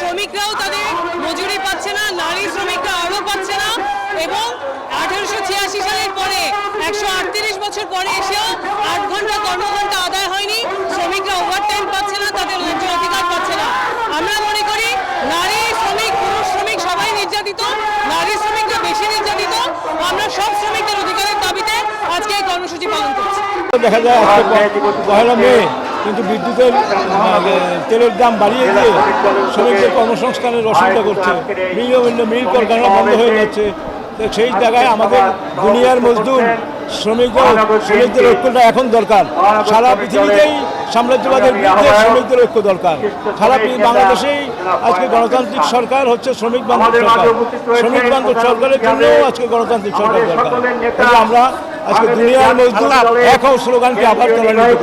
শ্রমিকরাও তাদের মজুরি পাচ্ছে না, নারী শ্রমিকরা আরও পাচ্ছে না এবং আঠারোশো ছিয়াশি সালের পরে একশো আটত্রিশ বছর পরে এসেও আট ঘণ্টা কর্মঘণ্টা আদায় হয়নি। শ্রমিকরা ওভার টাইম পাচ্ছে না, তাদের ন্যায্য অধিকার পাচ্ছে না। আমরা মনে করি নারী শ্রমিক, পুরুষ শ্রমিক সবাই নির্যাতিত, নারী শ্রমিকরা বেশি নির্যাতিত। আমরা সব শ্রমিকদের অধিকারের দাবিতে আজকে এই কর্মসূচি পালন করছি। দেখা যায় পয়লা মে। কিন্তু বিদ্যুতের তেলের দাম বাড়িয়ে দিয়ে শ্রমিকদের কর্মসংস্থানের অসুবিধা করছে। মিল মিল কলকারখানা বন্ধ হয়ে যাচ্ছে। তো সেই জায়গায় আমাদের দুনিয়ার মজদুর শ্রমিকদের শ্রমিকদের ঐক্যটা এখন দরকার। সারা পৃথিবীতেই সাম্রাজ্যবাদের বিরুদ্ধে শ্রমিকদের ঐক্য দরকার। সারা বাংলাদেশেই আজকে গণতান্ত্রিক সরকার হচ্ছে শ্রমিক বান্ধব সরকার। শ্রমিক বান্ধব সরকারের জন্যও আজকে গণতান্ত্রিক সরকার দরকার। আমরা আজকে দুনিয়ার মজদুর হও স্লোগানকে আবার ত্বরান্বিত